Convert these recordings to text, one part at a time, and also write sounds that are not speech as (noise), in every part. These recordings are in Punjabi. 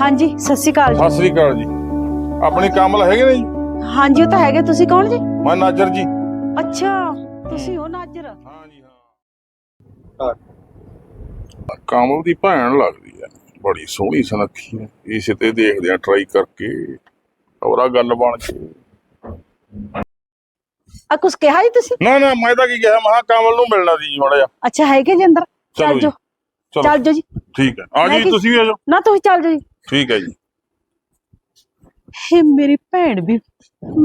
ਹਾਂਜੀ ਸਤਿ ਸ਼੍ਰੀ ਅਕਾਲ ਜੀ। ਸਤਿ ਸ੍ਰੀ ਅਕਾਲ ਜੀ। ਆਪਣੀ ਕਮਲ ਹੈਗੇ ਨੇ ਜੀ? ਹਾਂਜੀ ਉਹ ਤਾਂ ਹੈਗੇ ਤੁਸੀਂ ਕੌਣ ਜੀ? ਮੈਂ ਨਾਜਰ ਜੀ। ਅੱਛਾ ਤੁਸੀਂ ਹੋ ਨਾਜਰ? ਹਾਂ ਜੀ ਹਾਂ। ਕਮਲ ਦੀ ਭੈਣ ਲੱਗਦੀ ਹੈ ਬੜੀ ਸੋਹਣੀ ਸੁਨੱਖੀ ਹੈ ਇਸੇ ਤੇ ਦੇਖਦੇ ਆ ਟਰਾਈ ਕਰਕੇ ਔਰਾ ਗੱਲ ਬਣ ਜੇ ਆ ਕੁਛ ਕਿਹਾ ਜੀ ਤੁਸੀਂ? ਨਾ ਨਾ ਮੈਂ ਤਾਂ ਕੀ ਕਿਹਾ ਮਹਾ ਕਮਲ ਨੂੰ ਮਿਲਣਾ ਸੀ ਜੀ ਮਾੜਾ ਜਿਹਾ। ਅੱਛਾ ਹੈਗੇ ਜੀ ਅੰਦਰ? ਚਲੋ ਚੱਲ ਜੀ, ਚਲੋ। ਚੱਲ ਜਾਓ ਜੀ। ਠੀਕ ਹੈ ਆ ਮੈਂ ਜੀ ਕੀ- ਤੁਸੀਂ ਵੀ ਆ ਜਾਓ। ਨਾ ਤੁਸੀਂ ਚੱਲ ਜਾਓ ਜੀ। ਠੀਕ ਹੈ ਜੀ। ਹੇ, ਮੇਰੀ ਭੈਣ ਵੀ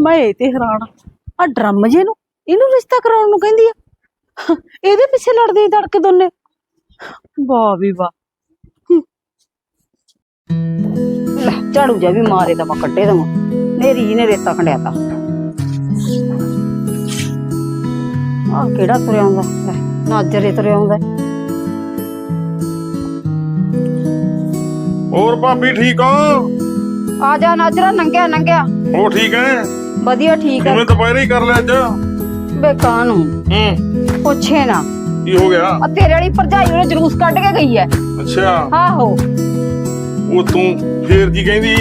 ਮੈਂ ਇਹ ਤੇ ਹੈਰਾਨ ਆ। ਡਰਮ ਜੇ ਨੂੰ, ਇਹਨੂੰ ਰਿਸ਼ਤਾ ਕਰਾਉਣ ਨੂੰ ਕਹਿੰਦੀ ਆ? ਇਹਦੇ ਪਿੱਛੇ ਲੜਦੇ ਤੜਕੇ ਦੋਨੇ। ਵਾਹ ਵੀ ਵਾਹ। ਲੈ, ਝਾੜੂ ਜਾ ਵੀ ਮਾਰੇ ਦਾ ਮੈਂ ਕੱਢੇ ਦਵਾਂ। ਮੇਰੀ ਜੀ ਨੇ ਰੇਤਾ ਖੰਡਿਆਤਾ। ਆ ਕਿਹੜਾ ਤੁਰਿਆ ਆਉਂਦਾ? ਲੈ, ਨਾਜਰੇ ਤੁਰਿਆ ਆਉਂਦਾ। ਹੋਰ ਭਾਬੀ ਠੀਕ ਹੋ ਆ ਜਾ ਨਾਜਰਾ ਨੰਗਿਆ ਨੰਗਿਆ। ਉਹ ਠੀਕ ਹੈ ਵਧੀਆ ਠੀਕ ਹੈ ਕਿਵੇਂ ਦੁਪਹਿਰੇ ਹੀ ਕਰ ਲਿਆ ਅੱਜ। ਬੇਕਾਂ ਨੂੰ ਹੂੰ। ਪੁੱਛੇ ਨਾ। ਕੀ ਹੋ ਗਿਆ? ਆ ਤੇਰੇ ਵਾਲੀ ਭਰਜਾਈ ਉਹਨੇ ਜਲੂਸ ਕੱਢ ਕੇ ਗਈ ਐ। ਅੱਛਾ। ਆਹੋ। ਉਹ ਤੂੰ ਫੇਰ ਕੀ ਕਹਿੰਦੀ?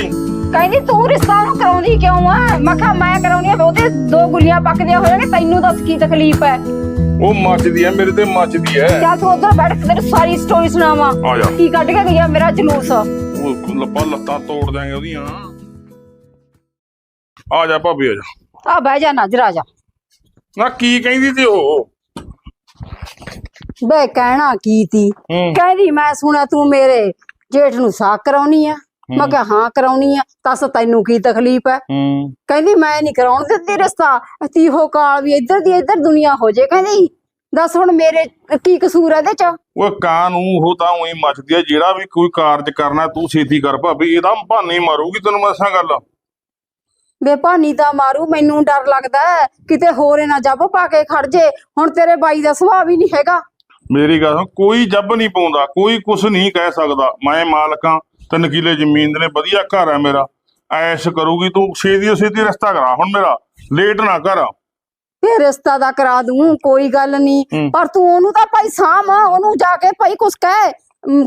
ਕਹਿੰਦੀ ਤੂੰ ਰਿਸ਼ਤਾ ਨੂੰ ਕਰਾਉਂਦੀ ਕਿਉਂ ਆ? ਮੈਂ ਕਿਹਾ ਮੈਂ ਕਰਾਉਣੀ ਆ ਉਹਦੇ ਦੋ ਗੁੱਲੀਆਂ ਪੱਕਦੀਆਂ ਹੋਣਗੇ ਤੈਨੂੰ ਦੱਸ ਕੀ ਤਕਲੀਫ ਐ? ਉਹ ਮੱਚਦੀ ਹੈ ਮੇਰੇ ਤੇ ਮੱਚਦੀ ਹੈ ਚੱਲ ਤੂੰ ਉਧਰ ਬੈਠ ਕੇ ਤੇਰੀ ਸਾਰੀ ਸਟੋਰੀ ਸੁਣਾਵਾ। ਆ ਜਾ। ਕੀ ਕੱਢ ਕੇ ਗਈ ਆ ਮੇਰਾ ਜਲੂਸ? ਉਹ ਲੱਪਾ ਲੱਤਾਂ ਤੋੜ ਦਾਂਗੇ ਉਹਦੀਆਂ। ਆ ਜਾ ਭਾਬੀ ਆ ਜਾ। ਆ ਬਹਿ ਜਾ ਨਜ਼ਰ ਆ ਜਾ। ਨਾ ਕੀ ਕਹਿੰਦੀ ਤੀ ਉਹ? ਬੇ ਕਹਿਣਾ ਕੀ ਤੀ ਹੂੰ। ਕਹਿੰਦੀ ਮੈਂ ਸੁਣਿਆ ਤੂੰ ਮੇਰੇ ਜੇਠ ਨੂੰ ਸਾਕ ਕਰਾਉਣੀ ਆ। ਮੈਂ ਕਿਹਾ ਹਾਂ ਕਰਾਉਣੀ ਆ। ਦੱਸ ਤੈਨੂੰ ਕੀ ਤਕਲੀਫ ਹੂੰ। ਕਹਿੰਦੀ ਮੈਂ ਨਹੀਂ ਕਰਾਉਣ ਦਿੱਤੀ ਰਿਸ਼ਤਾ। ਤੀਹੋ ਕਾਲ ਵੀ ਇੱਧਰ ਦੀ ਇੱਧਰ ਦੁਨੀਆ ਹੋ ਜੇ ਕਹਿੰਦੀ। ਦੱਸ ਹੁਣ ਮੇਰੇ ਕੀ ਕਸੂਰ ਹੈ ਇਹਦੇ ਚ? ਉਹ ਕਾਂ ਨੂੰ ਉਹ ਤਾਂ ਉਹੀ ਮੱਚਦੀ ਹੈ ਜਿਹੜਾ ਵੀ ਕੋਈ ਕਾਰਜ ਕਰਨਾ ਤੂੰ ਛੇਤੀ ਕਰ ਭਾਬੀ ਇਹਦਾ ਹੀ ਮਾਰੂਗੀ ਤੈਨੂੰ ਮੈਂ ਦੱਸਾਂ ਗੱਲ। ਭਾਨੀ ਤਾਂ ਮਾਰੂ ਮੈਨੂੰ ਡਰ ਲੱਗਦਾ ਹੈ, ਕਿਤੇ ਹੋਰ ਇਹ ਨਾ ਜੱਬ ਪਾ ਕੇ ਖੜ ਜੇ ਹੁਣ ਤੇਰੇ ਬਾਈ ਦਾ ਸੁਭਾਅ ਵੀ ਨਹੀਂ ਹੈਗਾ। ਮੇਰੀ ਗੱਲ ਸੁਣ, ਕੋਈ ਜੱਬ ਨਹੀਂ ਪਾਉਂਦਾ ਕੋਈ ਕੁਛ ਨਹੀਂ ਕਹਿ ਸਕਦਾ ਮੈਂ ਮਾਲਕਾਂ ਤਿੰਨ ਕਿਲੇ ਜ਼ਮੀਨ ਦੇ ਨੇ ਵਧੀਆ ਘਰ ਹੈ ਮੇਰਾ ਐਸ਼ ਕਰੂਗੀ ਤੂੰ ਛੇਤੀ ਛੇਤੀ ਰਸਤਾ ਕਰਾ ਹੁਣ ਮੇਰਾ ਲੇਟ ਨਾ ਕਰ। ਫੇਰ ਰਿਸ਼ਤਾ ਦਾ ਕਰਾ ਦੂੰ ਕੋਈ ਗੱਲ ਨਹੀਂ। ਪਰ ਤੂੰ ਉਹਨੂੰ ਤਾਂ ਭਾਈ ਸਾਮ ਉਹਨੂੰ ਜਾ ਕੇ ਭਾਈ ਕੁਛ ਕਹਿ।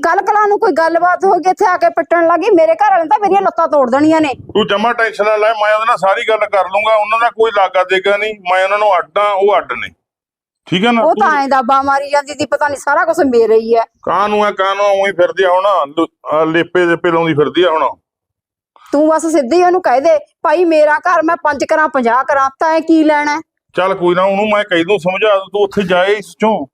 ਕੱਲ ਕਲਾ ਨੂੰ ਕੋਈ ਗੱਲਬਾਤ ਹੋ ਗਈ ਇੱਥੇ ਆ ਕੇ ਪਿੱਟਣ ਲੱਗੀ। ਮੇਰੇ ਘਰ ਵਾਲੇ ਤਾਂ ਮੇਰੀਆਂ ਲੱਤਾਂ ਤੋੜ ਦੇਣੀਆਂ ਨੇ। ਤੂੰ ਜਮਾ ਟੈਨਸ਼ਨ ਨਾ ਲੈ ਮੈਂ ਉਹਦੇ ਨਾਲ ਸਾਰੀ ਗੱਲ ਕਰ ਲੂੰਗਾ। ਉਹਨਾਂ ਦਾ ਕੋਈ ਲਾਗਾ ਦੇਗਾ ਨਹੀਂ। ਮੈਂ ਉਹਨਾਂ ਨੂੰ ਅੱਡਾਂ ਉਹ ਅੱਡ ਨੇ। ਠੀਕ ਹੈ ਨਾ? ਉਹ ਤਾਂ ਐਂ ਦਾਬਾ ਮਾਰੀ ਜਾਂਦੀ ਸੀ ਪਤਾ ਨਹੀਂ ਸਾਰਾ ਕੁਝ ਮੇਰੇ ਹੀ ਹੈ। ਕਾਂ ਨੂੰ ਹੈ ਕਾਂ ਨੂੰ ਉਹੀ ਫਿਰਦੀ ਆ ਹੁਣ। ਲੇਪੇ ਦੇ ਲਾਉਂਦੀ ਫਿਰਦੀ ਆ ਹੁਣ। ਤੂੰ ਬਸ ਸਿੱਧੀ ਉਹਨੂੰ ਕਹਿ ਦੇ ਭਾਈ ਮੇਰਾ ਘਰ ਮੈਂ ਪੰਜ ਕਰਾਂ 50 ਕਰਾਂ ਤਾਂ ਕੀ ਲੈਣਾ? ਚੱਲ ਕੋਈ ਨਾ ਉਹਨੂੰ ਮੈਂ ਕਹਿ ਦੂੰ ਸਮਝਾ ਦੂੰ ਤੂੰ ਉੱਥੇ ਜਾਏ ਇਸ ਚੋਂ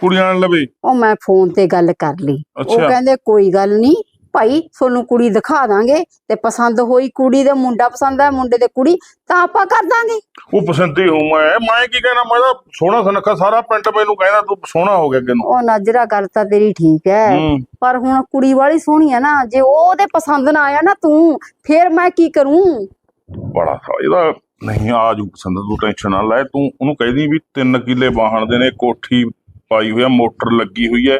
ਕੁੜੀਆਂ ਨਾਲ ਲਵੇ। ਉਹ ਮੈਂ ਫੋਨ ਤੇ ਗੱਲ ਕਰ ਲਈ। ਉਹ ਅੱਛਾ। ਕਹਿੰਦੇ ਕੋਈ ਗੱਲ ਨਹੀਂ ਭਾਈ ਤੁਹਾਨੂੰ ਕੁੜੀ ਦਿਖਾ ਦਾਂਗੇ ਤੇ ਪਸੰਦ ਹੋਈ ਕੁੜੀ ਦੇ ਮੁੰਡਾ ਪਸੰਦ ਹੈ ਮੁੰਡੇ ਦੇ ਕੁੜੀ ਤਾਂ ਆਪਾਂ ਕਰ ਦਾਂਗੇ। ਉਹ ਪਸੰਦੀ ਹੂੰ ਮੈਂ। ਮੈਂ ਕੀ ਕਹਿਣਾ ਮੈਂ ਤਾਂ ਸੋਹਣਾ ਸੁਨੱਖਾ ਸਾਰਾ ਪਿੰਡ ਮੈਨੂੰ ਕਹਿੰਦਾ ਤੂੰ ਸੋਹਣਾ ਹੋ ਗਿਆ ਅੱਗੇ ਨੂੰ। ਉਹ ਨਾਜਰਾ ਗੱਲ ਤਾਂ ਤੇਰੀ ਠੀਕ ਹੈ ਹੂੰ। ਪਰ ਹੁਣ ਕੁੜੀ ਵਾਲੀ ਸੋਹਣੀ ਹੈ ਨਾ ਜੇ ਉਹ ਉਹਦੇ ਪਸੰਦ ਨਾ ਆਇਆ ਨਾ ਤੂੰ ਫੇਰ ਮੈਂ ਕੀ ਕਰੂੰ? ਬੜਾ ਥਾ ਇਹਦਾ ਨਹੀਂ ਆਜੂ ਪਸੰਦ ਤੂੰ ਟੈਨਸ਼ਨ ਨਾ ਲੈ ਤੂੰ ਉਹਨੂੰ ਕਹਿਦੀ ਵੀ ਤਿੰਨ ਕਿੱਲੇ ਵਾਹਣ ਦੇ ਨੇ ਕੋਠੀ ਪਾਈ ਹੋਈ ਆ ਮੋਟਰ ਲੱਗੀ ਹੋਈ ਹੈ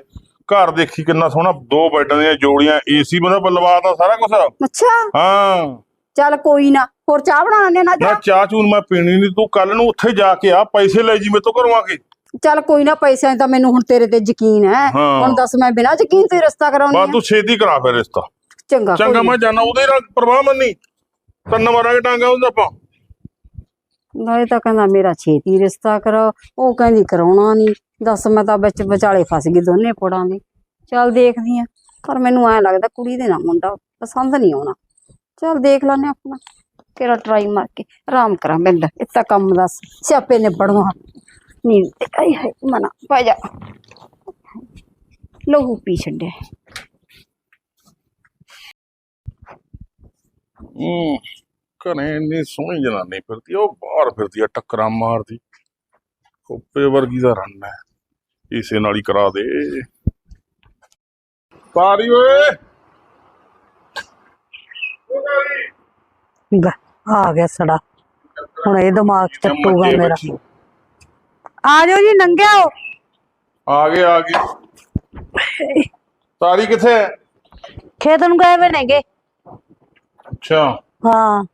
ਘਰ ਦੇਖੀ ਕਿੰਨਾ ਸੋਹਣਾ ਦੋ ਬੈੱਡਾਂ ਦੀਆਂ ਜੋੜੀਆਂ ਏਸੀ ਮਤਲਬ ਲਵਾਤਾ ਸਾਰਾ ਕੁਝ ਅੱਛਾ। ਹਾਂ। ਚੱਲ ਕੋਈ ਨਾ ਹੋਰ ਚਾਹ ਬਣਾਣੇ ਨਾ ਨਾ ਚਾਹ ਚੂਨ ਮੈਂ ਪੀਣੀ ਨਹੀਂ ਤੂੰ ਕੱਲ ਨੂੰ ਉੱਥੇ ਜਾ ਕੇ ਆ ਪੈਸੇ ਲੈ ਜੀ ਮੇਰੇ ਤੋਂ ਘਰੋਂ ਆ ਕੇ ਚੱਲ ਕੋਈ ਨਾ ਪੈਸਿਆਂ ਦਾ ਮੈਨੂੰ ਹੁਣ ਤੇਰੇ ਤੇ ਯਕੀਨ ਹੈ। ਹਾਂ। ਹੁਣ ਦੱਸ ਮੈਂ ਬਿਨਾਂ ਯਕੀਨ ਤੋਂ ਰਸਤਾ ਕਰਾਉਣੀ ਬਾ ਆ। ਤੂੰ ਛੇਤੀ ਕਰਾ ਫਿਰ ਰਿਸ਼ਤਾ। ਚੰਗਾ ਚੰਗਾ। ਮੈਂ ਜਾਣਾ ਉਹਦੇ ਨਾਲ ਪਰਵਾਹ ਮੰਨੀ। ਤੰਨ ਮਾਰਾਂਗੇ ਟਾਂਗਾ ਉਹਦਾ ਆਪਾਂ। ਨਾਲੇ ਤਾਂ ਕਹਿੰਦਾ ਮੇਰਾ ਛੇਤੀ ਰਿਸ਼ਤਾ ਕਰੋ ਉਹ ਕਹਿੰਦੀ ਕਰਾਉਣਾ ਨਹੀਂ ਦੱਸ ਮੈਂ ਤਾਂ ਵਿੱਚ ਵਿਚਾਲੇ ਫਸ ਗਈ ਦੋਨੇ ਪੜਾਂ ਦੀ। ਚੱਲ ਦੇਖਦੀ ਆ। ਪਰ ਮੈਨੂੰ ਐ ਲੱਗਦਾ ਕੁੜੀ ਦੇ ਨਾ ਮੁੰਡਾ ਪਸੰਦ ਨਹੀਂ ਆਉਣਾ। ਚੱਲ ਦੇਖ ਲੈਨੇ ਆਪਣਾ। ਕਿਹੜਾ ਟਰਾਈ ਮਾਰ ਕੇ ਆਰਾਮ ਕਰਾਂ ਬਿੰਦ ਇੱਤਾ ਕੰਮ ਦੱਸ ਸਿਆਪੇ ਨੇ ਪੜਵਾ ਨੀਂਦ ਤੇ ਆਈ ਹੈ ਮਨਾ। ਪੈ ਜਾ। ਲਹੂ ਪੀ ਛੱਡਿਆ। ਹੂੰ। ਘਰੇ ਇੰਨੀ ਸੋਹਣੀ ਜਨਾਨੀ ਫਿਰਦੀ ਉਹ ਬਾਹਰ ਫਿਰਦੀ ਆ ਟੱਕਰਾਂ ਮਾਰਦੀ। ਕੋਪੇ ਵਰਗੀ ਦਾ ਰੰਨ ਹੈ ਇਸੇ ਨਾਲ ਹੀ ਕਰਾ ਦੇ। ਸਾਰੀ ਓਏ! ਲੈ, ਆ ਗਿਆ ਸੜਾ। ਹੁਣ ਇਹ ਦਿਮਾਗ ਚੱਟੂਗਾ ਮੇਰਾ। ਆ ਜਾਓ ਜੀ ਨੰਗਿਓ ਆ ਗਏ ਆ ਗਏ। ਸਾਰੀ ਕਿੱਥੇ ਹੈ? ਖੇਤ ਨੂੰ ਗਏ ਵੇ ਨੇਗੇ। ਅੱਛਾ। ਹਾਂ।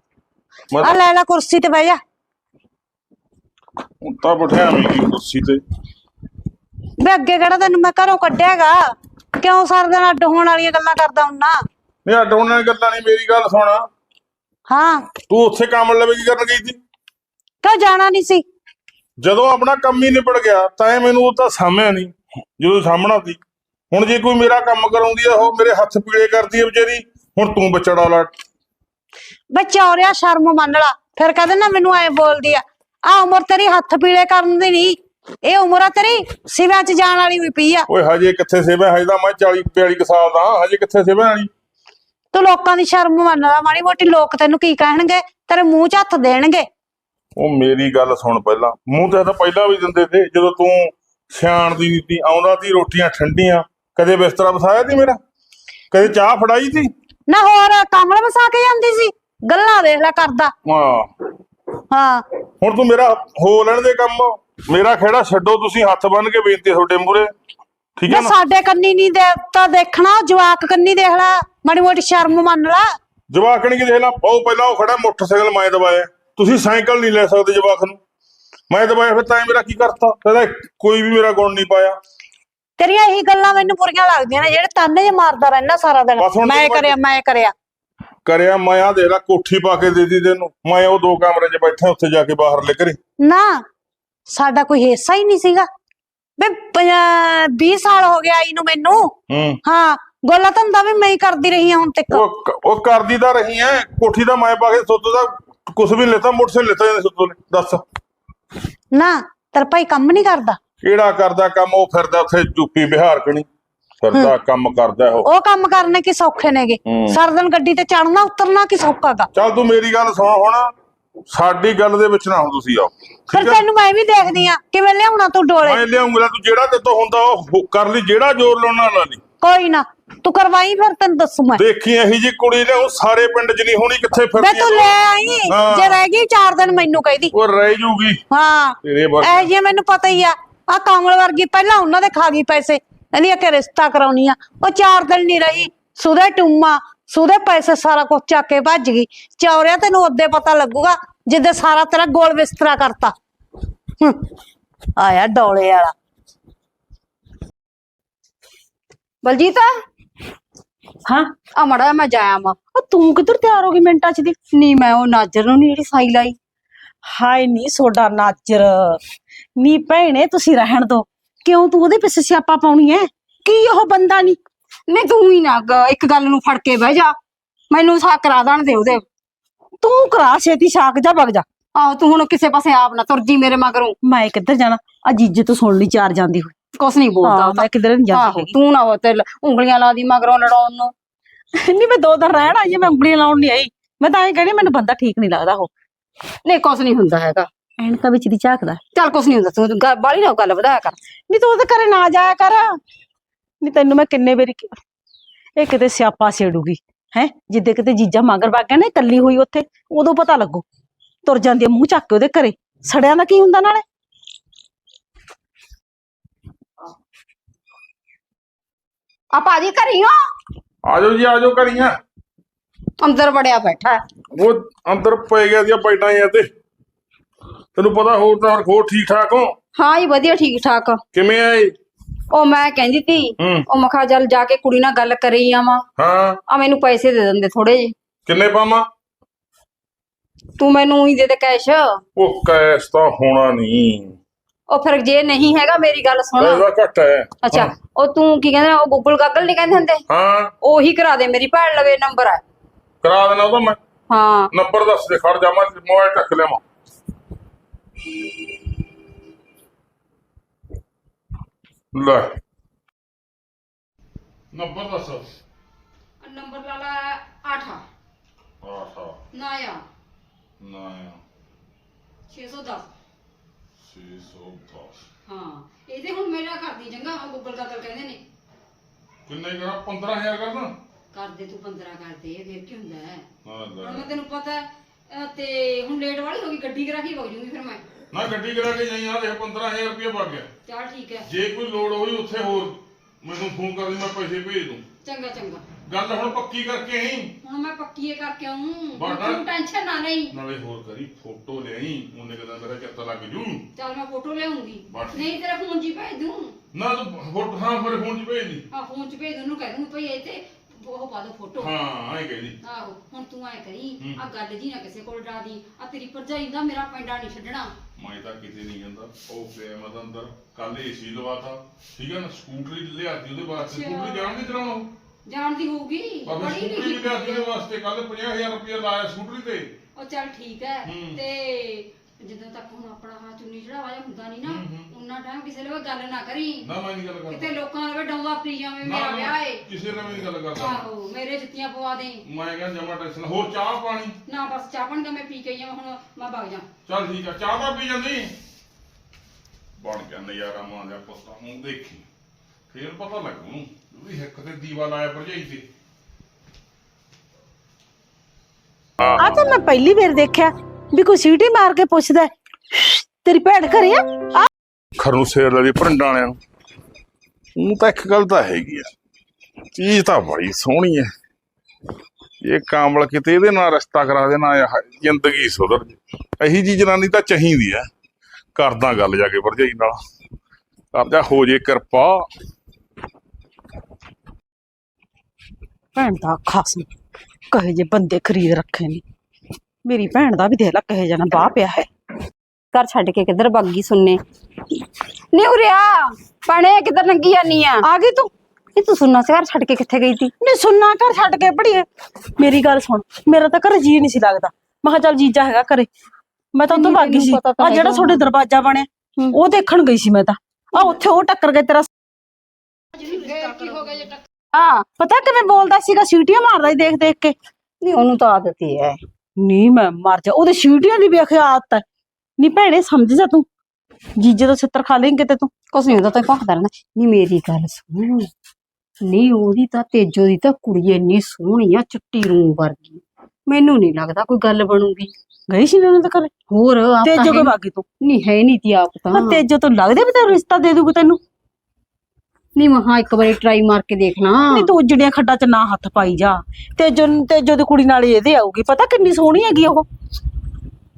ਆ ਲੈ ਲੈ ਕੁਰਸੀ ਤੇ ਬਹਿ ਜਾ। ਹੁਣ ਤਾਂ ਬਿਠਿਆ ਮੈਂ ਕੀ ਕੁਰਸੀ ਤੇ। ਵੇ ਅੱਗੇ ਕਿਹੜਾ ਤੈਨੂੰ ਮੈਂ ਘਰੋਂ ਕੱਢਿਆਗਾ ਕਿਉਂ ਸਾਰਾ ਦਿਨ ਅੱਡ ਹੋਣ ਵਾਲੀਆਂ ਗੱਲਾਂ ਕਰਦਾ ਹੁੰਨਾ? ਨਹੀਂ ਅੱਡ ਹੋਣ ਵਾਲੀ ਗੱਲਾਂ ਨਹੀਂ ਮੇਰੀ ਗੱਲ ਸੁਣ। ਹਾਂ। ਤੂੰ ਉੱਥੇ ਕੰਮ ਲਵੇ ਕੀ ਕਰਨ ਗਈ ਸੀ? ਕਿਉਂ ਜਾਣਾ ਨਹੀਂ ਸੀ? ਜਦੋਂ ਆਪਣਾ ਕੰਮ ਹੀ ਨਿਬੜ ਗਿਆ ਤਾਂ ਇਹ ਮੈਨੂੰ ਉਹ ਤਾਂ ਸਾਹਮਣੇ ਨਹੀਂ ਜਦੋਂ ਸਾਹਮਣਾ ਸੀ। ਹੁਣ ਜੇ ਕੋਈ ਮੇਰਾ ਕੰਮ ਕਰਾਉਂਦੀ ਆ ਉਹ ਮੇਰੇ ਹੱਥ ਪੀਲੇ ਕਰਦੀ ਆ ਵਿਚਾਰੀ ਹੁਣ ਤੂੰ ਵਿਚੜਾ ਲਾ ਬੱਚਾ ਔਰਿਆ ਸ਼ਰਮ ਮੰਨ ਲਾ। ਫਿਰ ਕਹਿੰਦੇ ਨਾ ਮੈਨੂੰ ਐ ਬੋਲਦੀ ਆ ਆ ਉਮਰ ਤੇਰੀ ਹੱਥ ਪੀਲੇ ਕਰਨ ਦੀ ਨਹੀਂ ਇਹ ਉਮਰ ਆ ਤੇਰੀ ਸਿਵਿਆਂ ਚ ਜਾਣ ਵਾਲੀ ਵੀ ਪਈ ਆ। ਓਏ ਹਜੇ ਕਿੱਥੇ ਸੇਵਾ ਹਜੇ ਤਾਂ ਮੈਂ 40 42 ਕੁ ਸਾਲ ਦਾ ਹਜੇ ਕਿੱਥੇ ਸੇਵਾ ਵਾਲੀ? ਤੂੰ ਲੋਕਾਂ ਦੀ ਸ਼ਰਮ ਮੰਨ ਲਾ ਮਾੜੀ ਮੋਟੀ ਲੋਕ ਤੈਨੂੰ ਕੀ ਕਹਿਣਗੇ? ਤੇਰੇ ਮੂੰਹ 'ਚ ਹੱਥ ਦੇਣਗੇ। ਉਹ ਮੇਰੀ ਗੱਲ ਸੁਣ ਪਹਿਲਾਂ। ਮੂੰਹ ਤੇ ਤਾਂ ਪਹਿਲਾਂ ਵੀ ਦਿੰਦੇ ਤੇ ਜਦੋਂ ਤੂੰ ਸਿਆਣ ਦੀ ਨੀਤੀ ਆਉਂਦਾ ਸੀ ਰੋਟੀਆਂ ਠੰਡੀਆਂ ਕਦੇ ਬਿਸਤਰਾ ਵਸਾਇਆ ਸੀ ਮੇਰਾ? ਕਦੇ ਚਾਹ ਫੜਾਈ ਸੀ? ਨਾ ਹੋਰ ਕਮਲ ਵਸਾ ਕੇ ਜਾਂਦੀ ਸੀ? ਗੱਲਾਂ ਦੇਖ ਲੈ ਕਰਦਾ। ਹਾਂ। ਹਾਂ। ਹੁਣ ਤੂੰ ਮੇਰਾ ਹੋ ਲੈਣ ਦੇ ਕੰਮ। ਮੇਰਾ ਖੇੜਾ ਛੱਡੋ ਤੁਸੀਂ ਹੱਥ ਬੰਨ ਕੇ ਬੇਨਤੀ ਆ ਤੁਹਾਡੇ ਮੂਰੇ ਠੀਕ ਹੈ ਨਾ ਨਾ? ਸਾਡੇ ਕੰਨੀ ਨਹੀਂ ਦੇ ਤਾਂ ਦੇਖਣਾ ਜਵਾਕ ਕੰਨੀ ਦੇਖ ਲੈ ਮਾੜੀ ਮੋਟੀ ਸ਼ਰਮ ਮੰਨ ਲਾ। ਜਵਾਕਣੀ ਕੀ ਦੇਖ ਲਾ? ਉਹ ਪਹਿਲਾਂ ਉਹ ਖੜਾ ਮੋਟਰਸਾਈਕਲ ਮੈਂ ਦਵਾਇਆ ਤੁਸੀਂ ਸਾਈਕਲ ਨਹੀਂ ਲੈ ਸਕਦੇ ਜਵਾਕ ਨੂੰ। ਮੈਂ ਦਵਾਇਆ ਫਿਰ ਤਾਂ ਇਹ ਮੇਰਾ ਕੀ ਕਰਤਾ? ਕਹਿੰਦਾ ਕੋਈ ਵੀ ਮੇਰਾ ਗੁਣ ਨਹੀਂ ਪਾਇਆ। ਤੇਰੀਆਂ ਇਹੀ ਗੱਲਾਂ ਮੈਨੂੰ ਬੁਰੀਆਂ ਲੱਗਦੀਆਂ ਨੇ ਜਿਹੜੇ ਤਾਨੇ ਜੇ ਮਾਰਦਾ ਰਹਿਣਾ ਸਾਰਾ ਦਿਨ। ਬਸ ਹੁਣ ਮੈਂ ਤੈਨੂੰ ਮੈਂ- ਕਰਿਆ ਮੈਂ ਕਰਿਆ। ਕਰਿਆ ਮੈਂ ਆ ਦੇਖ ਲਾ ਕੋਠੀ ਪਾ ਕੇ ਦੇ ਤੈਨੂੰ। ਮੈਂ ਉਹ ਦੋ ਕਮਰੇ 'ਚ ਬੈਠਾ ਉੱਥੇ ਜਾ ਕੇ ਬਾਹਰ ਲੈ ਕਰੇ। ਨਾ ਸਾਡਾ ਕੋਈ ਹਿੱਸਾ ਹੀ ਨਹੀਂ ਸੀਗਾ। ਬੇ 20 ਸਾਲ ਹੋ ਗਿਆ ਆਈ ਨੂੰ ਮੈਨੂੰ। ਹੂੰ। ਹਾਂ ਗੋਲਾ ਧੰਦਾ ਵੀ ਮੈਂ ਹੀ ਕਰਦੀ ਰਹੀ ਹਾਂ ਹੁਣ ਤੱਕ। ਉਹ ਕ- ਉਹ ਕਰਦੀ ਤਾਂ ਰਹੀ ਐ। ਕੋਠੀ ਦਾ ਮੈਂ ਪਾ ਕੇ ਸੁੱਤ ਦਾ ਕੁਛ ਵੀ ਲੈਤਾ ਮੋਟਰਸਾਈਕਲ ਲੈਤਾ ਜਾਂਦੇ ਸੁੱਤੋਂ ਨੇ ਦੱਸ। ਨਾ ਤੇਰਾ ਭਾਈ ਕੰਮ ਨਹੀਂ ਕਰਦਾ। ਕਿਹੜਾ ਕਰਦਾ ਕੰਮ? ਉਹ ਫਿਰਦਾ ਉੱਥੇ ਯੂਪੀ ਬਿਹਾਰ ਕਣੀ। ਫਿਰਦਾ ਕੰਮ ਕਰਦਾ ਉਹ। ਉਹ ਕੰਮ ਕਰਨੇ ਕੀ ਸੌਖੇ ਨੇਗੇ? ਹੂੰ। ਸਾਰਾ ਦਿਨ ਗੱਡੀ ਤੇ ਚੜਨਾ ਉਤਰਨਾ ਕੀ ਸੌਖਾਗਾ ਚੱਲ ਤੂੰ ਮੇਰੀ ਗੱਲ ਸੁਣ ਹੁਣ। ਸਾਡੀ ਗੱਲ ਦੇ ਵਿੱਚ ਨਾ ਹੁਣ ਤੁਸੀਂ ਆਓ। ਫਿਰ ਹੈ ਤੈਨੂੰ ਮੈਂ ਵੀ ਦੇਖਦੀ ਆ। ਕਿਵੇਂ ਲਿਆਉਣਾ ਤੂੰ ਡੋਲੇ? ਮੈਂ ਲਿਆਉਂਗਾ ਤੂੰ ਜਿਹੜਾ ਤੇ ਤੋਂ ਹੁੰਦਾ ਉਹ ਹੋ- ਕਰ ਲਈ। ਜਿਹੜਾ ਜ਼ੋਰ ਲਾਉਣਾ ਲਾ ਲਈ। ਕੋਈ ਨਾ। ਤੂੰ ਕਰਵਾਈ ਫਿਰ ਤੈਨੂੰ ਦੱਸੂ ਮੈਂ। ਦੇਖੀ ਇਹੀ ਜੀ ਕੁੜੀ ਲਿਆਉ ਸਾਰੇ ਪਿੰਡ 'ਚ ਨਹੀਂ ਹੋਣੀ ਕਿੱਥੇ ਫਿਰਦੀ ਤੂੰ ਆ ਲੈ ਆਈ। ਹਾਂ। ਜੇ ਰਹਿ ਗਈ ਚਾਰ ਦਿਨ ਮੈਨੂੰ ਕਹਿਦੀ ਉਹ ਰਹਿ ਜੂਗੀ। ਹਾਂ। ਤੇਰੇ ਇਹ ਜੇ ਮੈਨੂੰ ਪਤਾ ਹੀ ਆ। ਆ ਕਮਲ ਵਰਗੀ ਪਹਿਲਾਂ ਉਹਨਾਂ ਦੇ ਖਾ ਗਈ ਪੈਸੇ। ਕਹਿੰਦੀ ਆ ਕਿ ਰਿਸ਼ਤਾ ਕਰਾਉਣੀ ਆ। ਉਹ ਚਾਰ ਦਿਨ ਨਹੀਂ ਰਹੀ। ਸੁਦੇ ਟੁੰਮਾ ਸੁਦੇ ਪੈਸੇ ਸਾਰਾ ਕੁਝ ਚੱਕ ਕੇ ਭੱਜ ਗਈ। ਚੌਰਿਆ ਤੈਨੂੰ ਉਹਦੇ ਪਤਾ ਲੱਗੂਗਾ ਜਿੱਦੇ ਸਾਰਾ ਤੇਰਾ ਗੋਲ ਬਿਸਤਰਾ ਕਰਤਾ। ਹੂੰ, ਆਇਆ ਡੋਲੇ ਵਾਲਾ। ਬਲਜੀਤ? ਹਾਂ। ਆ ਮੜਾ ਮੈਂ ਜਾਇਆ ਮਾ ਤੂੰ ਕਿੱਧਰ ਤਿਆਰ ਹੋ ਗਈ ਮਿੰਟਾਂ ਚ ਦੀ? ਨਹੀਂ ਮੈਂ ਉਹ ਨਾਜਰ ਨੂੰ ਨਹੀਂ ਜਿਹੜੀ ਸਾਈ ਲਾਈ। ਹਾਏ ਨੀ ਸੋਡਾ ਨਾਚਰ ਨੀ ਭੈਣੇ ਤੁਸੀਂ ਰਹਿਣ ਦੋ। ਕਿਉਂ ਤੂੰ ਉਹਦੇ ਪਿੱਛੇ ਸਿਆਪਾ ਪਾਉਣੀ ਐ? ਕੀ ਉਹ ਬੰਦਾ ਨਹੀਂ ਨਹੀਂ ਤੂੰ ਹੀ ਨਾ ਗ- ਇੱਕ ਗੱਲ ਨੂੰ ਫੜ ਕੇ ਬਹਿ ਜਾ। ਮੈਨੂੰ ਸਾ ਕਰਾ ਦੇਣ ਦੇ ਉਹਦੇ। ਤੂੰ ਕਰਾ ਛੇਤੀ ਛਾਕ ਜਾ ਵਗ ਜਾ। ਆਹੋ ਤੂੰ ਹੁਣ ਕਿਸੇ ਪਾਸੇ ਆਪ ਨਾ ਤੁਰ ਜੀ ਮੇਰੇ ਮਗਰੋਂ। ਮੈਂ ਕਿੱਧਰ ਜਾਣਾ? ਆ ਜੀਜੇ ਤੋਂ ਸੁਣ ਲਈ ਚਾਰ ਜਾਂਦੀ ਹੋਈ। ਕੁਛ ਨਹੀਂ ਬੋਲਦਾ ਹਾਂ ਉਹ ਤਾਂ। ਮੈਂ ਕਿੱਧਰ ਨਹੀਂ ਆਹੋ ਜਾਂਦੀ ਤੂੰ ਨਾ ਉਹ ਤੇ ਲ- ਉਂਗਲੀਆਂ ਲਾ ਦੀ ਮਗਰੋਂ ਲੜਾਉਣ ਨੂੰ। (laughs) ਨਹੀਂ ਮੈਂ ਦੋ ਦਿਨ ਰਹਿਣ ਆਈ ਆਂ, ਮੈਂ ਉਂਗਲੀਆਂ ਲਾਉਣ ਨਹੀਂ ਆਈ। ਮੈਂ ਤਾਂ ਐਂ ਕਹਿੰਦੀ ਮੈਨੂੰ ਬੰਦਾ ਠੀਕ ਨਹੀਂ ਲੱਗਦਾ ਉਹ। ਨਹੀਂ ਕੁਛ ਨਹੀਂ ਹੁੰਦਾ ਹੈਗਾ। ਐਨਕਾਂ ਵਿੱਚ ਦੀ ਝਾਕਦਾ। ਚੱਲ ਕੁਛ ਨਹੀਂ ਹੁੰਦਾ ਤੂੰ ਗ- ਬਾਹਲੀ ਨਾ ਗੱਲ ਵਧਾਇਆ ਕਰ। ਨਹੀਂ ਤੂੰ ਉਹਦੇ ਘਰੇ ਨਾ ਜਾਇਆ ਕਰ। ਨਹੀਂ ਤੈਨੂੰ ਮੈਂ ਕਿੰਨੇ ਵਾਰੀ ਕਿਹਾ। ਇਹ ਕਿਤੇ ਸਿਆਪਾ ਛੇੜੂਗੀ ਹੈ? ਜਿੱਦੇ ਕਿਤੇ ਜੀਜਾ ਮਗਰ ਵਗ ਗਿਆ ਨਾ ਇਕੱਲੀ ਹੋਈ ਉੱਥੇ ਉਦੋਂ ਪਤਾ ਲੱਗੂ। ਤੁਰ ਜਾਂਦੀ ਆ ਮੂੰਹ ਚੱਕ ਕੇ ਉਹਦੇ ਘਰੇ। ਸੜਿਆਂ ਦਾ ਕੀ ਹੁੰਦਾ ਨਾਲੇ? ਆ ਭਾਜੀ ਘਰੀ ਹੋ ਆਜੋ ਜੀ ਆਜੋ ਕਰੀਆਂ ਅੰਦਰ ਵੜਿਆ ਬੈਠਾ। ਹੈ। ਉਹ ਅੰਦਰ ਪੈ ਗਿਆ ਦੀਆਂ ਪੈਟਾਂ ਜਾਂ ਤੇ। ਤੈਨੂੰ ਪਤਾ ਹੋਰ ਤਾਂ ਹੋਰ ਠੀਕ ਠਾਕ ਹੋ? ਹਾਂ ਜੀ ਵਧੀਆ ਠੀਕ ਠਾਕ। ਕਿਵੇਂ ਆਏ? ਉਹ ਮੈਂ ਕਹਿੰਦੀ ਤੀ ਹੂੰ। ਉਹ ਮਖਾ ਜਲ ਜਾ ਕੇ ਕੁੜੀ ਨਾਲ ਗੱਲ ਕਰੀ ਆਵਾਂ। ਹਾਂ। ਆ ਮੈਨੂੰ ਪੈਸੇ ਦੇ ਦਿੰਦੇ ਥੋੜੇ ਜਿਹੇ। ਕਿੰਨੇ ਪਾਵਾਂ? ਤੂੰ ਮੈਨੂੰ ਹੀ ਦੇ ਦੇ ਕੈਸ਼। ਉਹ ਕੈਸ਼ ਤਾਂ ਹੋਣਾ ਨਹੀਂ। ਉਹ ਫਿਰ ਜੇ ਨਹੀਂ ਹੈਗਾ ਮੇਰੀ ਗੱਲ ਸੁਣ। ਇਹਦਾ ਘੱਟ ਹੈ। ਅੱਛਾ ਉਹ ਤੂੰ ਕੀ ਕਹਿੰਦੇ ਉਹ ਗੂਗਲ ਗਾਗਲ ਨਹੀਂ ਕਹਿੰਦੇ ਹੁੰਦੇ? ਹਾਂ। ਉਹੀ ਕਰਾ ਦੇ ਮੇਰੀ ਭੈਣ ਲਵੇ ਨੰਬਰ ਹੈ ਕਰਾ ਦੇਣਾ ਉਹਦਾ ਮੈਂ। ਹਾਂ। ਨੰਬਰ ਦੱਸ ਦੇ ਖੜ ਜਾ ਮੈਂ ਮੋਬਾਈਲ ਚੱਕ ਲਿਆਵਾਂ। ਲੈ। ਨੰਬਰ ਦੱਸ। ਨੰਬਰ ਲਾ ਲਾ 8 ਆਹਾ ਨਾ ਆ। ਨਾ 610 610 ਹਾਂ ਇਹਦੇ ਹੁਣ ਮੇਰਾ ਕਰਦੀ ਚੰਗਾ ਉਹ ਗੂਗਲ ਗਾਗਲ ਕਹਿੰਦੇ ਨੇ। ਕਿੰਨੇ ਕਰਾਂ? 15000 ਕਰਦਾ ਕਰਦੇ ਤੂੰ 15 ਕਰਦੇ ਫਿਰ ਕੀ ਹੁੰਦਾ? ਹੈ ਹਾਂ ਮੈਂ ਤੈਨੂੰ ਪਤਾ ਹੈ, ਅਹ ਤੇ ਹੁਣ ਲੇਟ ਵਾਲੀ ਹੋ ਗਈ ਗੱਡੀ ਕਰਾ ਕੇ ਵਗ ਜੂਗੀ ਫਿਰ ਮੈਂ। ਨਾ ਗੱਡੀ ਕਰਾ ਕੇ ਜਾਈ ਆ ਦੇਖ 15000 ਰੁਪਏ ਵਗ ਗਿਆ। ਚੱਲ ਠੀਕ ਹੈ। ਜੇ ਕੋਈ ਲੋੜ ਹੋਈ ਉੱਥੇ ਹੋਰ ਮੈਨੂੰ ਫੋਨ ਕਰ ਦੇ ਮੈਂ ਪੈਸੇ ਭੇਜ ਦੂੰ। ਚੰਗਾ ਚੰਗਾ। ਗੱਲ ਹੁਣ ਪੱਕੀ ਕਰਕੇ ਆਈ? ਹੁਣ ਮੈਂ ਪੱਕੀਏ ਕਰਕੇ ਆਉਂ ਬਸ। ਤੂੰ ਟੈਨਸ਼ਨ ਨਾ ਲਈ। ਨਾਲੇ ਹੋਰ ਕਰੀ ਫੋਟੋ ਲਿਆਈ ਉਹਨੇ ਕਦਾ ਮੇਰਾ ਚਿੱਤ ਲੱਗ ਜੂ। ਚੱਲ ਮੈਂ ਫੋਟੋ ਲਿਆਉਂਗੀ। ਬਸ। ਨਹੀਂ ਤੇਰਾ ਫੋਨ ਜੀ ਭੇਜ ਦੂੰ। ਨਾ ਤੂੰ ਫੋਟੋ ਹਾਂ ਮੇਰੇ ਫੋਨ 'ਚ ਭੇਜ ਦੀ। ਆ ਫੋਨ ਚ ਭੇਜ ਦੂੰ ਉਹਨੂੰ ਕਹਿ ਦੂੰ ਭਈ ਇੱਥੇ ਉਹ ਪਾ ਦੋ ਫੋਟੋ। ਹਾਂ ਐਂ ਕਹਿੰਦੀ ਆਹੋ ਹੁਣ ਤੂੰ ਐ ਕਰੀ ਹੂੰ। ਆ ਗੱਲ ਜੀ ਨਾ ਕਿਸੇ ਕੋਲ ਡਾਦੀ ਆ ਤੇਰੀ ਭਰਜਾਈ ਦਾ ਮੇਰਾ ਪੈਂਡਾ ਨਹੀਂ ਛੱਡਣਾ। ਮੈਂ ਤਾਂ ਕਿਤੇ ਨਹੀਂ ਜਾਂਦਾ। ਉਹ ਪਿਆ ਮੈਂ ਤਾਂ ਅੰਦਰ ਕੱਲ ਏਸੀ ਲਵਾਤਾ। ਠੀਕ ਹੈ ਨਾ? ਸਕੂਟਰੀ ਲਿਆਤੀ ਉਹਦੇ ਵਾਸਤੇ। ਅੱਛਾ। ਸਕੂਟਰੀ ਜਾਣਦੀ ਚਲਾਉਣਾ ਉਹ ਜਾਣਦੀ ਹੋਊਗੀ। ਬਾਬੇ ਬੜੀ ਸਕੂਟਰੀ ਲਿਖੀ ਲਿਆਤੀ ਉਹਦੇ ਵਾਸਤੇ। ਕੱਲ 50000 ਰੁਪਏ ਲਾਇਆ ਸਕੂਟਰੀ ਤੇ। ਉਹ ਚੱਲ ਠੀਕ ਹੈ। ਹੂੰ। ਤੇ ਜਦੋਂ ਤੱਕ ਹੁਣ ਆਪਣਾ ਹਾਂ ਚੁੰਨੀ ਚੜਾਵਾ ਜਾਂ ਹੁੰਦਾ ਨਹੀਂ ਨਾ। ਉਹਨਾਂ ਟਾਈਮ ਕਿਸੇ ਲਈ ਗੱਲ ਨਾ ਕਰੀ। ਨਾ ਮੈਂ ਨਹੀਂ ਗੱਲ ਕਰਦਾ। ਕਿਤੇ ਲੋਕਾਂ ਨਾਲ ਡਾਉਂਦਾ ਪੀ ਜਾਵੇਂ ਨਾ, ਮੇਰਾ ਨਾ, ਵਿਆਹ ਏ। ਕਿਸੇ ਨਾਲ ਵੀ ਨਹੀਂ ਗੱਲ ਕਰਦਾ। ਆਹੋ ਮੇਰੇ ਜੁੱਤੀਆਂ ਪਵਾ ਦੇ। ਮੈਂ ਕਹਿੰਦਾ ਜਮਾ ਟੈਨਸ਼ਨ ਹੋਰ ਚਾਹ ਪਾਣੀ? ਨਾ ਬਸ ਚਾਹ ਪਾਣੀ ਤਾਂ ਮੈਂ ਪੀ ਕੇ ਆਈ ਆ ਹੁਣ ਮੈਂ ਵਗ ਜਾ। ਚੱਲ ਠੀਕ ਆ ਚਾਹ ਤਾਂ ਪੀ ਜਾਂਦੀ। ਬਣ ਗਿਆ ਨਜ਼ਾਰਾ ਮਾਂ ਦਾ ਪੁੱਤਾਂ ਹੁਣ ਦੇਖੀ। ਫੇਰ ਪਤਾ ਲੱਗੂ ਨੂੰ ਵੀ ਹਿੱਕ ਤੇ ਦੀਵਾ ਲਾਇਆ ਭਰਜਾਈ ਤੇ। ਆ ਤਾਂ ਮੈਂ ਪਹਿਲੀ ਵਾਰ ਦੇਖਿਆ। ਵੀ ਕੋਈ ਸੀਟੀ ਮਾਰ ਕੇ ਪੁੱਛਦਾ ਹੈ, ਤੇਰੀ ਭੈਣ ਘਰੇ ਆ? ਆ। ਖਰੂ ਸੇਰ ਲਵੀ ਭਰੰਡਾਂ ਵਾਲਿਆਂ ਨੂੰ। ਉਹ ਤਾਂ ਇੱਕ ਗੱਲ ਤਾਂ ਹੈਗੀ ਆ ਚੀਜ਼ ਤਾਂ ਬੜੀ ਸੋਹਣੀ ਹੈ ਇਹ ਕਾਮਲ ਕਿਤੇ ਇਹਦੇ ਨਾਲ ਰਿਸ਼ਤਾ ਕਰਾ ਦੇਣਾ ਇਹ ਜ਼ਿੰਦਗੀ ਸੁਧਰ ਜੇ। ਇਹੀ ਜੀ ਜਨਾਨੀ ਤਾਂ ਚਾਹੀਦੀ ਹੈ ਕਰਦਾ ਗੱਲ ਜਾ ਕੇ ਭਰਜਾਈ ਨਾਲ। ਕਰਦਾ ਹੋ ਜੇ ਕਿਰਪਾ। ਭੈਣ ਦਾ ਖਾਸ ਕਹੇ ਜੇ ਬੰਦੇ ਖਰੀਦ ਰੱਖੇ ਨੇ। ਮੇਰੀ ਭੈਣ ਦਾ ਵੀ ਦੇਖ ਲੈ ਕਹੇ ਜਾਣਾ ਬਾਹ ਪਿਆ ਹੈ। ਘਰ ਛੱਡ ਕੇ ਕਿੱਧਰ ਬੱਗੀ ਸੁਣਨੇ? ਨੀ ਉਰਿਆ ਪਣੇ ਕਿੱਧਰ ਨੰਗੀ ਜਾਨੀ ਆ? ਆ ਗਈ ਤੂੰ? ਇਹ ਤੂੰ ਸੁਣਨਾ ਸੀ ਘਰ ਛੱਡ ਕੇ ਕਿੱਥੇ ਗਈ ਤੀ ਨਹੀਂ ਸੁਣਨਾ ਘਰ ਛੱਡ ਕੇ ਪੜੀਏ ਮੇਰੀ ਗੱਲ ਸੁਣ ਮੇਰਾ ਤਾਂ ਘਰ ਜੀ ਨਹੀਂ ਸੀ ਲੱਗਦਾ। ਮੈਂ ਕਿਹਾ ਚੱਲ ਜੀਜਾ ਹੈਗਾ ਘਰੇ। ਮੈਂ ਤਾਂ ਉਦੋਂ ਭਾਗੀ ਸੀ। ਪਤਾ ਤਾਂ ਆ ਜਿਹੜਾ। ਤੁਹਾਡੇ ਦਰਵਾਜ਼ਾ ਬਣਿਆ। ਉਹ ਦੇਖਣ ਗਈ ਸੀ ਮੈਂ ਤਾਂ। ਆ ਉੱਥੇ ਉਹ ਟੱਕਰ ਗਿਆ ਤੇਰਾ। ਹੋ। ਪਤਾ ਕਿਵੇਂ ਬੋਲਦਾ ਸੀਗਾ ਸੀਟੀਆਂ ਮਾਰਦਾ ਸੀ ਦੇਖ ਦੇਖ ਕੇ। ਨਹੀਂ ਉਹਨੂੰ ਤਾਂ ਆਦਤ ਹੀ ਹੈ। ਨਹੀਂ ਮੈਂ ਮਰ ਜਾ। ਉਹਦੇ ਸੀਟੀਆਂ ਦੀ ਵੇਖ ਆਦਤ ਹੈ। ਨਹੀਂ ਭੈਣੇ ਸਮਝ ਜਾ ਤੂੰ। ਜੀਜੇ ਤੋਂ ਛਿੱਤਰ ਖਾ ਲੇਂਗੇ ਤੇ ਤੂੰ। ਕੁਛ ਨਹੀਂ ਹੁੰਦਾ ਤਾਂ ਭਖਦਾ ਰਹਿੰਦਾ ਨਹੀਂ ਮੇਰੀ ਗੱਲ ਸੁਣ। ਨਹੀਂ ਉਹਦੀ ਤਾਂ ਤੇਜੋ ਦੀ ਤਾਂ ਕੁੜੀ ਇੰਨੀ ਸੋਹਣੀ ਆ ਚਿੱਟੀ ਰੂੰ ਵਰਗੀ। ਮੈਨੂੰ ਨਹੀਂ ਲੱਗਦਾ ਕੋਈ ਗੱਲ ਬਣੂਗੀ। ਗਈ ਸੀ ਨਾ ਉਹਨਾਂ ਦੇ ਘਰੇ? ਹੋਰ ਆਪ ਤੇਜੋ ਕੇ ਬਾਗੀ ਤੂੰ। ਨਹੀਂ ਹੈ ਨਹੀਂ ਤੀ ਆਪ ਤਾਂ। ਤੇਜੋ ਤੋਂ ਲੱਗਦੇ ਵੀ ਤੈਨੂੰ ਰਿਸ਼ਤਾ ਦੇ ਦੂਗੀ ਤੈਨੂੰ। ਨਹੀਂ ਮਹਾ ਇੱਕ ਵਾਰੀ ਟਰਾਈ ਮਾਰ ਕੇ ਦੇਖਣਾ। ਨਹੀਂ ਤੂੰ ਉਜੜੀਆਂ ਖੱਡਾਂ 'ਚ ਨਾ ਹੱਥ ਪਾਈ ਜਾ। ਤੇਜੋ ਤੇਜੋ ਦੀ ਕੁੜੀ ਨਾਲ ਇਹਦੇ ਆਊਗੀ ਪਤਾ ਕਿੰਨੀ ਸੋਹਣੀ ਹੈਗੀ ਉਹ?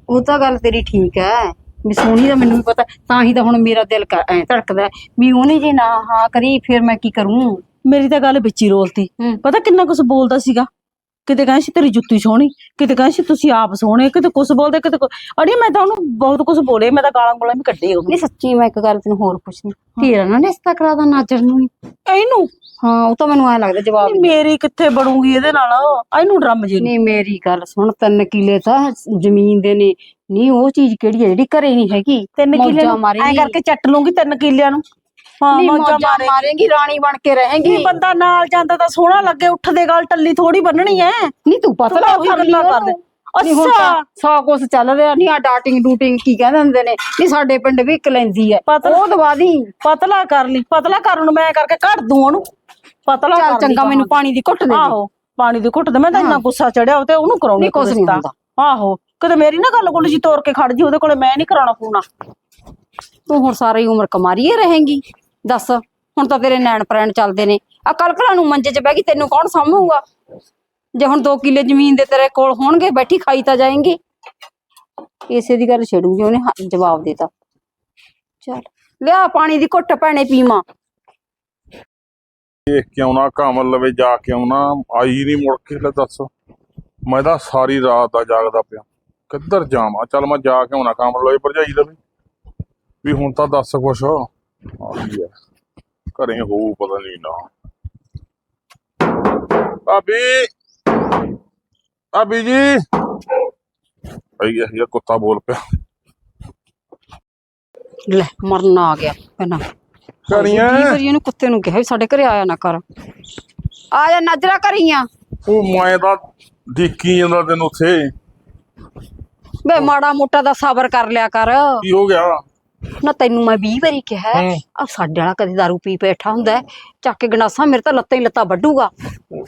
ਉਹ ਤਾਂ ਗੱਲ ਤੇਰੀ ਠੀਕ ਹੈ ਵੀ ਸੋਹਣੀ ਦਾ ਮੈਨੂੰ ਵੀ ਪਤਾ ਤਾਂ ਹੀ ਤਾਂ ਹੁਣ ਮੇਰਾ ਦਿਲ ਐਂ ਧੜਕਦਾ। ਵੀ ਉਹਨੇ ਜੇ ਨਾ ਹਾਂ ਕਰੀ ਫਿਰ ਮੈਂ ਕੀ ਕਰੂੰ? ਮੇਰੀ ਤਾਂ ਗੱਲ ਵਿੱਚ ਹੀ ਰੋਲਤੀ। ਪਤਾ ਕਿੰਨਾ ਕੁਛ ਬੋਲਦਾ ਸੀਗਾ? ਕਿਤੇ ਕਹਿੰਦਾ ਸੀ ਤੇਰੀ ਜੁੱਤੀ ਸੋਹਣੀ ਕਿਤੇ ਕਹਿੰਦਾ ਸੀ ਤੁਸੀਂ ਆਪ ਸੋਹਣੇ ਕਿਤੇ ਕੁਛ ਬੋਲਦੇ ਕਿਤੇ ਅੜੀ ਮੈਂ ਤਾਂ ਉਹਨੂੰ ਬਹੁਤ ਕੁਛ ਬੋਲੇ ਮੈਂ ਤਾਂ ਗਾਲਾਂ ਗੋਲਾਂ ਵੀ ਕੱਢੀ ਉਹਨੂੰ। ਨਹੀਂ ਸੱਚੀ ਮੈਂ ਇੱਕ ਗੱਲ ਤੈਨੂੰ ਹੋਰ ਪੁੱਛਣੀ ਤੇਰਾ ਨਾ ਰਿਸ਼ਤਾ ਕਰਾ ਦਾ ਨਾਜਰ ਨੂੰ। ਇਹਨੂੰ? ਹਾਂ ਉਹ ਤਾਂ ਮੈਨੂੰ ਐ ਲੱਗਦਾ ਜਵਾਬ ਨਹੀਂ, ਮੇਰੀ ਕਿੱਥੇ ਬਣੂਗੀ ਇਹਦੇ ਨਾਲ? ਇਹਨੂੰ ਡਰਮ ਜੇ ਨੂੰ। ਨਹੀਂ ਮੇਰੀ ਗੱਲ ਸੁਣ ਤਿੰਨ ਕਿੱਲੇ ਤਾਂ ਜ਼ਮੀਨ ਦੇ ਨੇ। ਨਹੀਂ ਉਹ ਚੀਜ਼ ਕਿਹੜੀ ਹੈ ਜਿਹੜੀ ਘਰੇ ਨਹੀਂ ਹੈਗੀ? ਤਿੰਨ ਕਿੱਲੇ ਨੂੰ? ਐ। ਕਰਕੇ ਚੱਟ ਲੂੰਗੀ ਤਿੰਨ ਕਿੱਲਿਆਂ ਨੂੰ। ਹਾਂ ਨਹੀਂ ਮੌਜਾਂ ਮੌਜਾਂ ਮਾਰੇ ਮਾਰੇਂਗੀ ਰਾਣੀ ਬਣ ਕੇ ਰਹੇਂਗੀ। ਨਹੀਂ ਬੰਦਾ ਨਾਲ ਜਾਂਦਾ ਤਾਂ ਸੋਹਣਾ ਲੱਗੇ ਉੱਠਦੇ ਗੱਲ ਟੱਲੀ ਥੋੜੀ ਬੰਨਣੀ ਐ। ਨਹੀਂ ਤੂੰ ਪਤਲਾ ਤੂੰ ਤਾਂ ਉਹੀ ਉਹੀ ਗੱਲਾਂ ਗੱਲਾਂ ਕਰਦੇ ਕਰਦੇ। ਨਹੀਂ ਹੁਣ ਅੱਛਾ। ਤਾਂ ਸੌ ਕੁਛ ਚੱਲ ਰਿਹਾ ਨਹੀਂ। ਆ ਡਾਟਿੰਗ ਡੂਟਿੰਗ ਕੀ ਕਹਿੰਦੇ ਹੁੰਦੇ ਨੇ। ਨਹੀਂ ਸਾਡੇ ਪਿੰਡ ਵੀ ਇੱਕ ਲੈਂਦੀ ਹੈ ਪਤਲਾ- ਉਹ ਦਵਾ ਦੀ। ਪਤਲਾ ਕਰ ਲਈ ਪਤਲਾ ਕਰਨ ਨੂੰ ਮੈਂ ਕਰਕੇ ਕੱਢ ਦੂੰ ਉਹਨੂੰ। ਪਤਲਾ ਚੱਲ ਕਰ ਲਈ ਚੰਗਾ ਮੈਨੂੰ ਪਾਣੀ ਦੀ ਘੁੱਟ ਦੇ ਦੇ। ਆਹੋ ਪਾਣੀ ਦੀ ਘੁੱਟ ਦੇ ਮੈਂ ਤਾਂ ਇੰਨਾ। ਗੁੱਸਾ ਚੜਿਆ ਉਹ ਤੇ ਉਹਨੂੰ ਕਰਾਉਣੀ ਨਹੀਂ, ਕੁਛ ਨੀ ਰਿਸ਼ਤਾ। ਹੁੰਦਾ। ਆਹੋ ਕਦੇ ਮੇਰੀ ਨਾ ਗੱਲ ਗੁੱਲ ਜੀ ਤੋੜ ਕੇ ਖੜ ਜੀ ਉਹਦੇ ਕੋਲੇ ਮੈਂ ਨਹੀਂ ਕਰਾਉਣਾ ਪੂਣਾ। ਤੂੰ ਹੁਣ ਸਾਰੀ ਉਮਰ ਕਮਾਰੀਏ ਰਹੇਂਗੀ। ਦੱਸ, ਹੁਣ ਤਾਂ ਤੇਰੇ ਨੈਣ ਪ੍ਰੈਣ ਚੱਲਦੇ ਨੇ। ਆ ਕਲਕਲਾ ਨੂੰ ਮੰਜੇ 'ਚ ਬਹਿ ਗਈ, ਤੈਨੂੰ ਕੌਣ ਸਾਂਭੂਗਾ? ਜੇ ਹੁਣ 2 ਕਿੱਲੇ ਜ਼ਮੀਨ ਦੇ ਤੇਰੇ ਕੋਲ ਹੋਣਗੇ, ਬੈਠੀ ਖਾਈ ਤਾਂ ਜਾਏਂਗੀ। ਇਸੇ ਦੀ ਗੱਲ ਛੇੜੂਗੀ ਉਹਨੇ ਜਵਾਬ ਦੇਤਾ। ਚੱਲ, ਲਿਆ ਪਾਣੀ ਦੀ ਘੁੱਟ ਭੈਣੇ ਪੀਵਾਂ। ਦੇਖ ਕੇ ਆਉਣਾ ਕਾਮਲ ਲਵੇ ਜਾ ਕੇ ਆਉਣਾ, ਆਈ ਨਹੀਂ ਮੁੜ ਕੇ, ਲੈ ਦੱਸ। ਮੈਂ ਤਾਂ ਸਾਰੀ ਰਾਤ ਦਾ ਜਾਗਦਾ ਪਿਆ। ਕਿੱਧਰ ਜਾਵਾਂ? ਚੱਲ ਮੈਂ ਜਾ ਕੇ ਆਉਣਾ ਕਾਮਲ ਲਵੇ, ਭਰਜਾਈ ਲਵੇ ਵੀ ਹੁਣ ਤਾਂ ਦੱਸ ਕੁਛ। ਆਹੀ ਘਰੇ ਹੋਊ ਪਤਾ ਨਹੀਂ ਨਾ। ਭਾਬੀ! ਭਾਬੀ ਜੀ! ਆਈ ਇਹ ਕੁੱਤਾ ਬੋਲ ਪਿਆ। ਲੈ ਮਰਨ ਆ ਗਿਆ ਪਹਿਲਾਂ। ਕਰੀਆਂ ਵਾਰੀ ਇਹਨੂੰ ਕੁੱਤੇ ਨੂੰ ਕਿਹਾ ਵੀ ਸਾਡੇ ਘਰੇ ਆਇਆ ਨਾ ਕਰ। ਆ ਜਾ ਨਜ਼ਰਾ ਕਰੀਆਂ ਉਹ ਮੈਂ ਤਾਂ ਦੇਖੀ ਜਾਂਦਾ ਤੈਨੂੰ ਉੱਥੇ। ਬੇ ਮਾੜਾ ਮੋਟਾ ਦਾ ਸਬਰ ਕਰ ਲਿਆ ਕਰ। ਕੀ ਹੋ ਗਿਆ? ਨਾ ਤੈਨੂੰ ਮੈਂ 20 ਵਾਰੀ ਕਿਹਾ ਹੂੰ। ਆ ਸਾਡੇ ਵਾਲਾ ਕਦੀ ਦਾਰੂ ਪੀ ਬੈਠਾ ਹੁੰਦਾ ਹੈ, ਚੱਕ ਕੇ ਗੰਡਾਸਾ ਮੇਰੇ ਤਾਂ ਲੱਤਾਂ ਹੀ ਲੱਤਾਂ ਵੱਢੂਗਾ।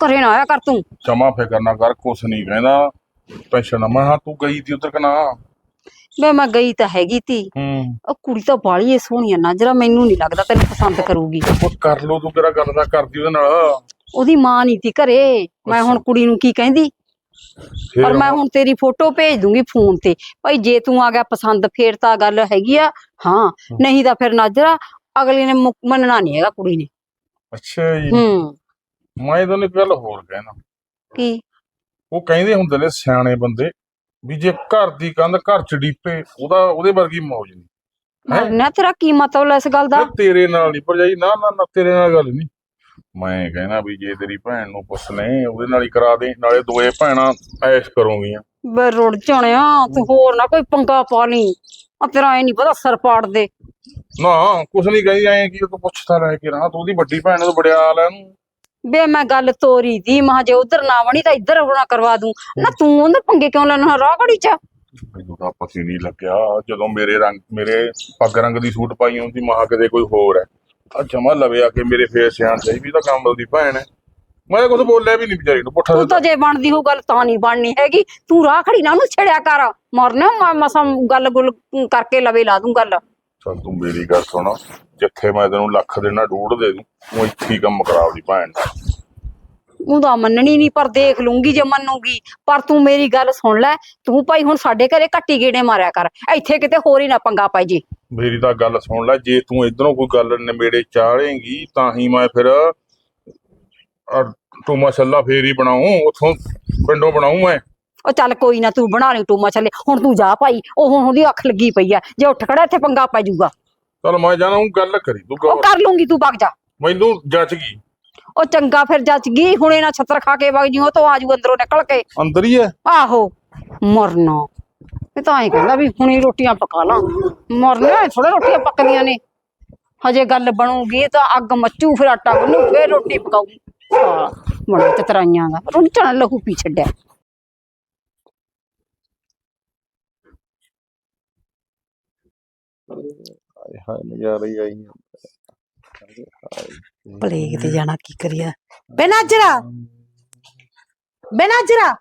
ਘਰੇ ਨਾ ਆਇਆ ਕਰ ਤੂੰ। ਜਮਾ ਫਿਕਰ ਨਾ ਕਰ ਕੁਛ ਨਹੀਂ ਕਹਿੰਦਾ। ਪੈਸੇ ਨਾ ਮੈਂ ਹਾਂ ਤੂੰ ਗਈ ਤੀ ਉਧਰ ਕਨਾ ਬੇ ਮੈਂ ਗਈ ਤਾਂ ਹੈਗੀ ਤੀ। ਹੂੰ। ਉਹ ਕੁੜੀ ਤਾਂ ਬਾਲੀ ਏ ਸੋਹਣੀ ਆ ਨਾ ਜਰਾ ਮੈਨੂੰ ਨਹੀਂ ਲੱਗਦਾ ਤੈਨੂੰ ਪਸੰਦ ਕਰੂਗੀ। ਉਹ ਕਰ ਲੋ ਤੂੰ ਕਿਹੜਾ ਗੱਲ ਦਾ ਕਰਦੀ ਉਹਦੇ ਨਾਲ। ਉਹਦੀ ਮਾਂ ਨਹੀਂ ਤੀ ਘਰੇ। ਮੈਂ ਹੁਣ ਕੁੜੀ ਨੂੰ ਕੀ ਕਹਿੰਦੀ? ਫਿਰ ਪਰ ਮੈਂ ਹੁਣ ਤੇਰੀ ਫੋਟੋ ਭੇਜ ਦੂੰਗੀ ਫੋਨ ਤੇ। ਭਾਈ ਜੇ ਤੂੰ ਆ ਗਿਆ ਪਸੰਦ ਫੇਰ ਤਾਂ ਗੱਲ ਹੈਗੀ ਆ। ਹਾਂ ਨਹੀਂ ਤਾਂ ਫਿਰ ਨਾਜਰਾ ਅਗਲੀ ਨੇ ਮੁ- ਮੰਨਣਾ ਨਹੀਂ ਹੈਗਾ ਕੁੜੀ ਨੇ। ਅੱਛਾ ਜੀ। ਹੂੰ। ਮੈਂ ਤੈਨੂੰ ਇੱਕ ਗੱਲ ਹੋਰ ਕਹਿਣਾ। ਕੀ? ਉਹ ਕਹਿੰਦੇ ਹੁੰਦੇ ਨੇ ਸਿਆਣੇ ਬੰਦੇ ਵੀ ਜੇ ਘਰ ਦੀ ਕੰਧ ਘਰ ਚ ਡੀਪੇ ਉਹਦਾ ਉਹਦੇ ਵਰਗੀ ਮੌਜ ਨਹੀਂ ਹੈਂ? ਮਰਨਾ ਤੇਰਾ ਕੀ ਮਤਲਬ ਇਸ ਗੱਲ ਦਾ? ਤੇਰੇ ਨਾਲ ਨਹੀਂ ਭਰਜਾਈ ਨਾ ਨਾ ਨਾ ਤੇਰੇ ਨਾਲ ਗੱਲ ਨਹੀਂ ਮੈਂ ਕਹਿਣਾ ਵੀ ਜੇ ਤੇਰੀ ਭੈਣ ਨੂੰ ਪੁੱਛ ਲੈ ਉਹਦੇ ਨਾਲ ਹੀ ਕਰਾ ਦੇ ਨਾਲੇ ਦੋਏ ਭੈਣਾਂ ਐਸ਼ ਕਰੋਗੀਆਂ। ਬੇ ਰੁੜ ਜਾਣਿਆ ਤੂੰ ਹੋਰ ਨਾ ਕੋਈ ਪੰਗਾ ਪਾ ਲਈ ਆ ਤੇਰਾ ਐ ਨਹੀਂ ਪਤਾ ਸਰ ਪਾੜ ਦੇ। ਨਾ ਕੁਛ ਨਹੀਂ ਕਹੀ ਐ ਕਿ ਤੂੰ ਪੁੱਛਦਾ ਰਹਿ ਕੇ ਰਹਾ ਤੂੰ ਉਹਦੀ ਵੱਡੀ ਭੈਣ ਤੋਂ ਬੜਿਆਲ ਐ ਇਹਨੂੰ ਬੇ ਮੈਂ ਗੱਲ ਤੋਰੀ ਦੀ ਮਹਾ ਜੇ ਉਧਰ ਨਾ ਬਣੀ ਤਾਂ ਇੱਧਰ ਹੋਣਾ ਕਰਵਾ ਦੂੰ। ਨਾ ਤੂੰ ਉਹਦੇ ਪੰਗੇ ਕਿਉਂ ਲੈਣਾ ਰਾਹ ਘੜੀ ਚ? ਮੈਨੂੰ ਤਾਂ ਪਤੀ ਨਹੀਂ ਲੱਗਿਆ? ਜਦੋਂ ਮੇਰੇ ਰੰਗ ਮੇਰੇ ਪੱਗ ਰੰਗ ਦੀ ਸੂਟ ਪਾਈ ਹੁੰਦੀ ਮਹਾ ਕਿਤੇ ਕੋਈ ਹੋਰ ਹੈ। ਆ ਜਮਾ ਲਵੇ ਆ ਕੇ ਮੇਰੇ ਫੇਸ ਸਿਆਣ ਚਾਹੀ ਵੀ ਤਾਂ ਕੰਬਲ ਦੀ ਭੈਣ ਹੈ। ਮੈਂ ਕੁਝ ਬੋਲਿਆ ਵੀ ਨਹੀਂ ਵਿਚਾਰੀ ਨੂੰ ਪੁੱਠਾ ਤੂੰ ਤਾਂ ਜੇ ਬਣਦੀ ਹੋ ਗੱਲ ਤਾਂ ਨਹੀਂ ਬਣਨੀ ਹੈਗੀ। ਤੂੰ ਰਾਹ ਖੜੀ ਨਾ ਉਹਨੂੰ ਛੜਿਆ ਕਰ। ਮਰਨਾ ਮੈਂ ਮਸਾਂ ਗੱਲ ਗੁੱਲ ਕਰਕੇ ਲਵੇ ਲਾ ਦੂੰ ਗੱਲ। ਚੱਲ ਤੂੰ ਮੇਰੀ ਗੱਲ ਸੁਣ। ਜਿੱਥੇ ਮੈਂ ਤੈਨੂੰ ਲੱਖ ਦੇਣਾ ਡੂੜ ਦੇ ਦੂੰ ਤੂੰ ਇੱਥੇ ਹੀ ਕੰਮ ਕਰਾ ਉਹਦੀ ਭੈਣ ਦਾ। ਉਹਦਾ ਮੰਨਣੀ ਨਹੀਂ ਪਰ ਦੇਖ ਲੂੰਗੀ ਜੇ ਮੰਨੂਗੀ। ਪਰ ਤੂੰ ਮੇਰੀ ਗੱਲ ਸੁਣ ਲੈ ਤੂੰ ਭਾਈ ਹੁਣ ਸਾਡੇ ਘਰੇ ਕੱਟੀ ਗੇੜੇ ਮਾਰਿਆ ਕਰ ਇੱਥੇ ਕਿਤੇ ਹੋਰ ਹੀ ਨਾ ਪੰਗਾ ਪਾਈ ਜੀ। ਮੇਰੀ ਤਾਂ ਗੱਲ ਸੁਣ ਲੈ ਜੇ ਤੂੰ ਇਧਰੋਂ ਕੋਈ ਗੱਲ ਨਿਬੇੜੇ ਚਾੜੇਂਗੀ ਤਾਂ ਹੀ ਮੈਂ ਫਿਰ ਟੂਮਾ ਛੱਲਾ ਫੇਰ ਹੀ ਬਣਾਉਂ ਉਥੋਂ ਪਿੰਡੋਂ ਬਣਾਉਂ ਮੈਂ। ਉਹ ਚੱਲ ਕੋਈ ਨਾ ਤੂੰ ਬਣਾ ਲਈ ਟੂਮਾ ਛੱਲੇ। ਹੁਣ ਤੂੰ ਜਾ ਭਾਈ ਉਹ ਹੁਣ ਉਹਦੀ ਅੱਖ ਲੱਗੀ ਪਈ ਆ ਜੇ ਉੱਠ ਖੜਾ ਇੱਥੇ ਪੰਗਾ ਪੈ ਜਾਊਗਾ। ਚੱਲ ਮੈਂ ਜਾਣਾ ਹੂੰ ਗੱਲ ਕਰੀ ਤੂੰ ਉਹ ਕਰ ਲੂੰਗੀ ਤੂੰ ਵਗ ਜਾ। ਮੈਨੂੰ ਜੱਜ ਗਈ। ਉਹ ਚੰਗਾ ਫਿਰ ਜੱਜ ਗਈ ਹੁਣੇ ਨਾ ਛੱਤਰ ਖਾ ਕੇ ਵਗ ਜੀ ਉਹ ਤੋਂ ਆਜੂ ਅੰਦਰੋਂ ਨਿਕਲ ਕੇ। ਅੰਦਰ ਹੀ ਹੈ? ਆਹੋ ਮਰਨਾ। ਇਹ ਤਾਂ ਐਂ ਕਹਿੰਦਾ ਵੀ ਹੁਣੀ ਰੋਟੀਆਂ ਪਕਾ ਲਾਂ। ਮਰਨਾ ਥੋੜਾ ਰੋਟੀਆਂ ਪੱਕਦੀਆਂ ਨੇ। ਹਜੇ ਗੱਲ ਬਣੂਗੀ ਤਾਂ ਅੱਗ ਮੱਚੂ ਫਿਰ ਆਟਾ ਗੁੰਨੂ ਫਿਰ ਰੋਟੀ ਪਕਾਊ। ਹਾਂ ਮੜੇ ਚਤਰਾਈਆਂ ਦਾ। ਰੋਟੀ ਚਣ ਲਹੂ ਪੀ ਛੱਡਿਆ। ਹਾਏ ਹਾਏ ਨਜ਼ਾਰਾ ਆਈ ਪਲੇਗ ਤੇ ਜਾਣਾ ਕੀ ਕਰੀਏ? ਬੇਨਾਜਰਾ ਬੇਨਾਜਰਾ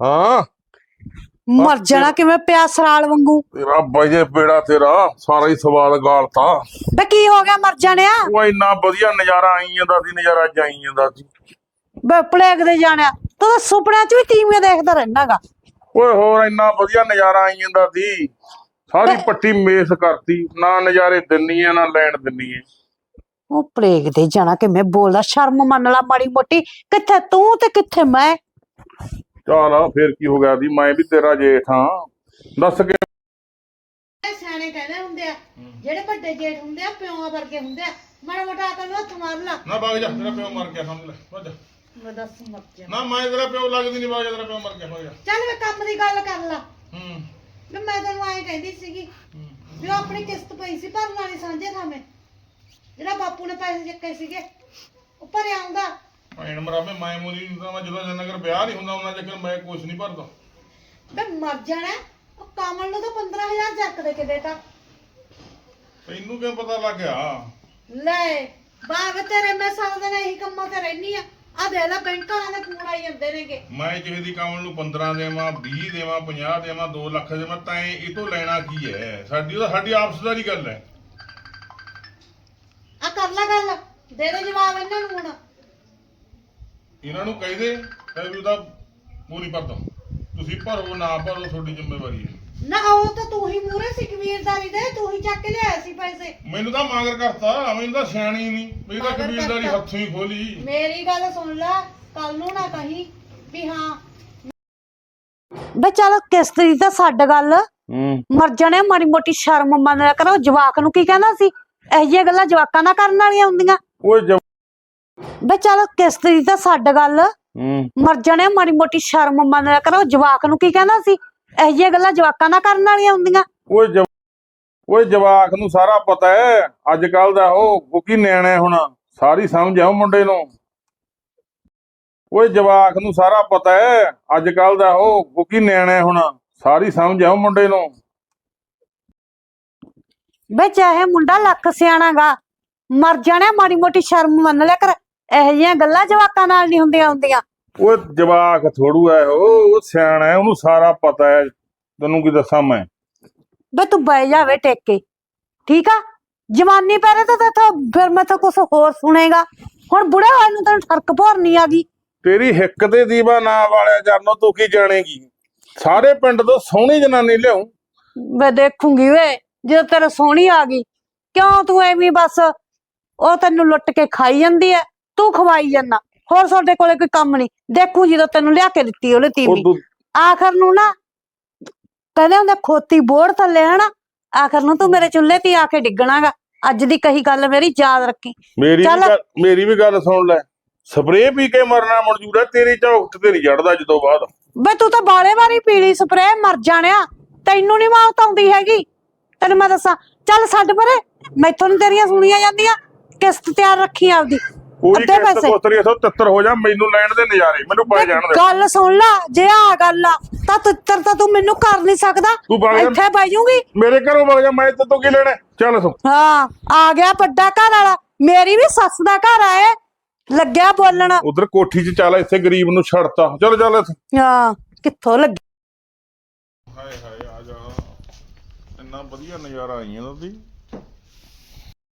ਹਾਂ। ਮਰ ਜਾਣਾ ਕਿਵੇਂ ਪਿਆ ਸਰਾਲ ਵਾਂਗੂ? ਤੇਰਾ ਵਜੇ ਪੇੜਾ ਤੇਰਾ ਸਾਰਾ ਹੀ ਸਵਾਲ ਗਾਲਤਾ। ਬੇ ਕੀ ਹੋ ਗਿਆ ਮਰ ਜਾਣਿਆ? ਉਹ ਇੰਨਾ ਵਧੀਆ ਨਜ਼ਾਰਾ ਆਈ ਜਾਂਦਾ ਸੀ ਨਜ਼ਾਰਾ ਜਾਈ ਜਾਂਦਾ ਸੀ। ਬੇ ਪਲੇਗ ਤੇ ਜਾਣਿਆ। ਤੂੰ ਤਾਂ ਸੁਪਨਿਆਂ 'ਚ ਵੀ ਤੀਵੀਆਂ ਦੇਖਦਾ ਰਹਿਣਾਗਾ। ਓਏ ਹੋਰ ਇੰਨਾ ਵਧੀਆ ਨਜ਼ਾਰਾ ਆਈ ਜਾਂਦਾ ਸੀ। ਸਾਰੀ ਪੱਟੀ ਮੇਸ ਕਰਤੀ। ਨਾ ਨਜ਼ਾਰੇ ਦਿੰਨੀ ਐ ਨਾ ਲੈਣ ਦਿੰਨੀ ਐ ਉਹ ਪਲੇਗ ਤੇ ਜਾਣਾ ਕਿਵੇਂ ਬੋਲਦਾ ਸ਼ਰਮ ਮੰਨ ਲਾ ਮਾੜੀ ਮੋਟੀ। ਕਿੱਥੇ ਤੂੰ ਤੇ ਕਿੱਥੇ ਮੈਂ? ਚੱਲ ਫੇਰ ਕੀ ਹੋ ਗਿਆ ਦੀ? ਮੈਂ ਵੀ ਤੇਰਾ ਜੇਠ ਹਾਂ। ਦੱਸ ਕੇ ਸਿਆਣੇ ਕਹਿੰਦੇ ਹੁੰਦੇ ਆ ਜਿਹੜੇ ਵੱਡੇ ਜੇਠ ਹੁੰਦੇ ਆ ਪਿਓਾਂ ਵਰਗੇ ਹੁੰਦੇ ਆ ਮਾੜਾ ਮੋਟਾ ਅਕਲ ਨੂੰ ਹੱਥ ਮਾਰ ਲਾ। ਨਾ ਵਗ ਜਾ ਤੇਰਾ ਪਿਓ ਮਰ ਗਿਆ ਸਮਝ ਲੈ ਵਗ ਜਾ। ਮੈਂ ਦੱਸ ਮਰ ਜਾ ਨਾ ਮੈਂ ਤੇਰਾ ਪਿਓ ਲੱਗਦੀ ਨਹੀਂ ਵਗ ਜਾ ਤੇਰਾ ਪਿਓ ਮਰ ਗਿਆ ਵਗ ਜਾ। ਚੱਲ ਵੇ ਕੰਮ ਦੀ ਗੱਲ ਕਰ ਲਾ। ਹੂੰ। ਮੈਂ ਤੈਨੂੰ ਐਂ ਕਹਿੰਦੀ ਸੀਗੀ ਵੀ ਉਹ ਆਪਣੀ ਕਿਸ਼ਤ ਪਈ ਸੀ ਭਰਨ ਵਾਲੀ ਸਾਂਝੇ ਥਾਵੇਂ। ਜਿਹੜਾ ਬਾਪੂ ਨੇ ਪੈਸੇ ਚੱਕੇ ਸੀਗੇ ਉਹ ਭਰਿਆ ਆਉਂਦਾ ਭੈਣ ਮਰਾਵੇ ਮੈਂ ਮੂਰੀ ਤਾਂ ਮੈਂ ਜਦੋਂ ਜਨਗਰ ਵਿਆਹ ਨਹੀਂ ਹੁੰਦਾ ਉਹਨਾਂ ਚੱਕਰ ਮੈਂ ਕੁਛ ਨਹੀਂ ਭਰਦਾ। ਬੇ ਮਰ ਜਾਣਾ ਉਹ ਕਮਲ ਨੂੰ ਤਾਂ 15000 ਚੱਕ ਦੇ ਕੇ ਦੇਤਾ। ਤੈਨੂੰ ਕਿਵੇਂ ਪਤਾ ਲੱਗ ਗਿਆ? ਲੈ ਬਾਗ ਤੇਰੇ ਮੈਂ ਸਾਰਾ ਦਿਨ ਇਹੀ ਕੰਮਾਂ ਤੇ ਰਹਿਨੀ ਆ। ਆ ਦੇ ਲੈ ਬੈਂਕ ਵਾਲਿਆਂ ਦੇ ਫੋਨ ਆਈ ਜਾਂਦੇ ਨੇਗੇ। ਮੈਂ ਕਿਸੇ ਦੀ ਕਮਲ ਨੂੰ 15 ਦੇਵਾਂ 20 ਦੇਵਾਂ 50 ਦੇਵਾਂ 2 ਲੱਖ ਦੇਵਾਂ ਤਾਂ ਇਹ ਤੋਂ ਲੈਣਾ ਕੀ ਹੈ? ਸਾਡੀ ਉਹ ਸਾਡੀ ਆਪਸਦਾਰੀ ਗੱਲ ਹੈ? ਕਰ ਲੈ ਗੱਲ। ਦੇ ਦੇ ਜਵਾਬ ਇਹਨਾਂ ਨੂੰ ਹੁਣ। ਇਹਨਾਂ ਨੂੰ ਕਹਿੰਦੇ ਕਿ ਵੀ ਉਹਦਾ ਉਹ ਨਹੀਂ ਭਰਦਾ। ਤੁਸੀਂ ਭਰੋ ਨਾ ਭਰੋ ਤੁਹਾਡੀ ਜ਼ਿੰਮੇਵਾਰੀ ਹੈ। ਨਾ ਉਹ ਤਾਂ ਤੂੰ ਹੀ ਮੂਰੇ ਸੀ ਕਬੀਰਦਾਰੀ ਦੇ ਤੂੰ ਹੀ ਚੱਕ ਕੇ ਲਿਆਇਆ ਸੀ ਪੈਸੇ। ਮੈਨੂੰ ਤਾਂ ਮਾਗਰ ਕਰਤਾ ਮੈਨੂੰ ਤਾਂ ਸਿਆਣੀ ਨਹੀਂ। ਮੇਰੀ ਤਾਂ ਮਾਗਰ ਕਬੀਲਦਾਰੀ ਕਰਤਾ। ਹੱਥੋਂ ਹੀ ਖੋਲੀ। ਮੇਰੀ ਗੱਲ ਸੁਣ ਲੈ ਕੱਲ ਨੂੰ ਨਾ ਕਹੀਂ ਵੀ ਹਾਂ। ਬੇ ਚੱਲ ਕਿਸ਼ਤ ਦੀ ਤਾਂ ਛੱਡ ਗੱਲ। ਹੂੰ। ਮਰ ਜਾਣੇ ਮਾੜੀ ਮੋਟੀ ਸ਼ਰਮ ਮੰਨ ਲਿਆ ਕਰੋ। ਜਵਾਕ ਨੂੰ ਕੀ ਕਹਿੰਦਾ ਸੀ? ਇਹੋ ਗੱਲਾਂ ਜਵਾਕਾਂ ਨਾਲ ਕਰਨ ਵਾਲੀਆਂ ਹੁੰਦੀਆਂ। ਓਏ ਜਬ ਬੇ ਚੱਲ ਕਿਸ਼ਤ ਦੀ ਤਾਂ ਛੱਡ ਗੱਲ। ਹੂੰ। ਮਰ ਜਾਣੇ ਮਾੜੀ ਮੋਟੀ ਸ਼ਰਮ ਮੰਨ ਲਿਆ ਕਰੋ। ਜਵਾਕ ਨੂੰ ਕੀ ਕਹਿੰਦਾ ਸੀ? ਇਹੋ ਗੱਲਾਂ ਜਵਾਕਾਂ ਨਾਲ ਕਰਨ ਵਾਲੀਆਂ ਹੁੰਦੀਆਂ। ਓਏ ਜਬ ਓਏ ਜਵਾਕ ਨੂੰ ਸਾਰਾ ਪਤਾ ਹੈ। ਅੱਜ ਕੱਲ ਦਾ ਉਹ ਕੁਕੀ ਨਿਆਣਾ ਹੈ ਹੁਣ ਸਾਰੀ ਸਮਝ ਆ ਉਹ ਮੁੰਡੇ ਨੂੰ। ਓਏ ਜਵਾਕ ਨੂੰ ਸਾਰਾ ਪਤਾ ਹੈ। ਅੱਜ ਕੱਲ ਦਾ ਉਹ ਕੁਕੀ ਨਿਆਣਾ ਹੈ ਹੁਣ ਸਾਰੀ ਸਮਝ ਆ ਉਹ ਮੁੰਡੇ ਨੂੰ। ਬੇ ਚਾਹੇ ਮੁੰਡਾ ਲੱਖ ਸਿਆਣਾਗਾ ਮਰ ਜਾਣਾ ਮਾੜੀ ਮੋਟੀ ਸ਼ਰਮ ਮੰਨ ਲਿਆ ਕਰ ਇਹੋ ਜਿਹੀਆਂ ਗੱਲਾਂ ਜਵਾਕਾਂ ਨਾਲ ਨਹੀਂ ਹੁੰਦੀਆਂ ਹੁੰਦੀਆਂ। ਓਏ ਜਵਾਕ ਥੋੜੂ ਹੈ ਉਹ ਉਹ ਸਿਆਣਾ ਹੈ ਉਹਨੂੰ ਸਾਰਾ ਪਤਾ ਹੈ ਤੈਨੂੰ ਕੀ ਦੱਸਾਂ ਮੈਂ? ਬੇ ਤੂੰ ਬਹਿ ਜਾਵੇ ਟੇਕ ਕੇ ਠੀਕ ਆ? ਜਵਾਨੀ ਪਹਿਰੇ ਤਾਂ ਤੇਥੋਂ ਫਿਰ ਮੈਂ ਤਾਂ ਕੁਝ ਹੋਰ ਸੁਣੇਗਾ। ਹੁਣ ਬੁੜੇ ਹੋਏ ਨੂੰ ਤੈਨੂੰ ਠਰਕ ਭੋਰਨੀ ਆ ਗਈ। ਤੇਰੀ ਹਿੱਕ ਤੇ ਦੀਵਾ ਨਾ ਵਾਲਿਆ ਜਰਨੋ ਤੂੰ ਕੀ ਜਾਣੇਗੀ? ਸਾਰੇ ਪਿੰਡ ਤੋਂ ਸੋਹਣੀ ਜਨਾਨੀ ਲਿਆਉਂ। ਮੈਂ ਦੇਖੂੰਗੀ ਵੇ। ਜਦੋਂ ਤੇਰੇ ਸੋਹਣੀ ਆ ਗਈ ਕਿਉਂ ਤੂੰ ਐਵੇਂ ਬਸ ਉਹ ਤੈਨੂੰ ਲੁੱਟ ਕੇ ਖਾਈ ਜਾਂਦੀ ਐ? ਤੂੰ ਖਵਾਈ ਜਾਂਦਾ। ਹੋਰ ਤੁਹਾਡੇ ਕੋਲੇ ਕੋਈ ਕੰਮ ਨਹੀਂ। ਦੇਖੂ ਜਦੋਂ ਤੈਨੂੰ ਲਿਆ ਕੇ ਦਿੱਤੀ ਉਹਨੇ ਉਹ ਤੀਵੀਂ ਆਖਰ ਨੂੰ ਨਾ ਕਹਿੰਦੇ ਹੁੰਦੇ ਖੋਤੀ ਬੋੜ ਥੱਲੇ ਹਨਾ? ਆਖਰ ਨੂੰ ਤੂੰ ਮੇਰੇ ਚੁੱਲ੍ਹੇ ਤੇ ਆ ਕੇ ਡਿੱਗਣਾਗਾ। ਅੱਜ ਦੀ ਕਹੀ ਗੱਲ ਮੇਰੀ ਯਾਦ ਰੱਖੀ। ਮੇਰੀ ਵੀ। ਗੱਲ ਮੇਰੀ ਵੀ ਗੱਲ ਸੁਣ ਲੈ। ਸਪਰੇਅ ਪੀ ਕੇ ਮਰਨਾ ਮਨਜ਼ੂਰ ਹੈ ਤੇਰੀ ਝੌਕ ਤੇ ਨਹੀਂ ਚੜਦਾ ਜਦੋਂ ਬਾਅਦ। ਬੇ ਤੂੰ ਤਾਂ ਬਾਲੇ ਵਾਰੀ ਪੀਲੀ ਸਪਰੇਅ ਮਰ ਜਾਣਿਆ। ਤੈਨੂੰ ਨਹੀਂ ਮੌਤ ਆਉਂਦੀ ਹੈਗੀ। ਤੈਨੂੰ ਮੈਂ ਦੱਸਾਂ ਚੱਲ ਛੱਡ ਪਰੇ ਮੈਥੋਂ ਨੀ ਤੇਰੀਆਂ ਸੁਣੀਆਂ ਜਾਂਦੀਆਂ ਕਿਸ਼ਤ ਤਿਆਰ ਰੱਖੀ ਆਪਦੀ ਕੋਈ ਅੱਧੇ ਪੈਸੇ। ਕੋਤਰੀ ਸੋ ਤਿੱਤਰ ਹੋ ਜਾ ਮੈਨੂੰ ਲੈਣ ਦੇ ਨਜ਼ਾਰੇ ਮੈਨੂੰ ਪੈ ਜਾਣ ਦੇ। ਗੱਲ ਸੁਣ ਲੈ ਜੇ ਆ ਗੱਲ ਆ ਤਾਂ ਤਿੱਤਰ ਤਾਂ ਤੂੰ ਮੈਨੂੰ ਕਰ ਨਹੀਂ ਸਕਦਾ। ਤੂੰ। ਇੱਥੇ ਬਹਿ ਜਾਊਂਗੀ। ਮੇਰੇ ਘਰੋਂ ਵਗ ਜਾ ਮੈਂ ਤੇ ਤੋਂ ਕੀ ਲੈਣਾ? ਚੱਲ ਸੋ ਹਾਂ ਆ ਗਿਆ ਵੱਡਾ ਘਰ ਵਾਲਾ ਮੇਰੀ ਵੀ ਸੱਸ ਦਾ ਘਰ ਆਏ ਲੱਗਿਆ ਬੋਲਣ। ਉਧਰ ਕੋਠੀ 'ਚ ਚੱਲ ਇੱਥੇ ਗਰੀਬ ਨੂੰ ਛੱਡਤਾ। ਚੱਲ ਚੱਲ ਇੱਥੇ। ਹਾਂ ਕਿੱਥੋਂ ਲੱਗੀ? ਹਾਏ ਹਾਏ। ਇੰਨਾ ਵਧੀਆ ਨਜ਼ਾਰਾ ਆਈਆਂ ਦਾ ਦੀ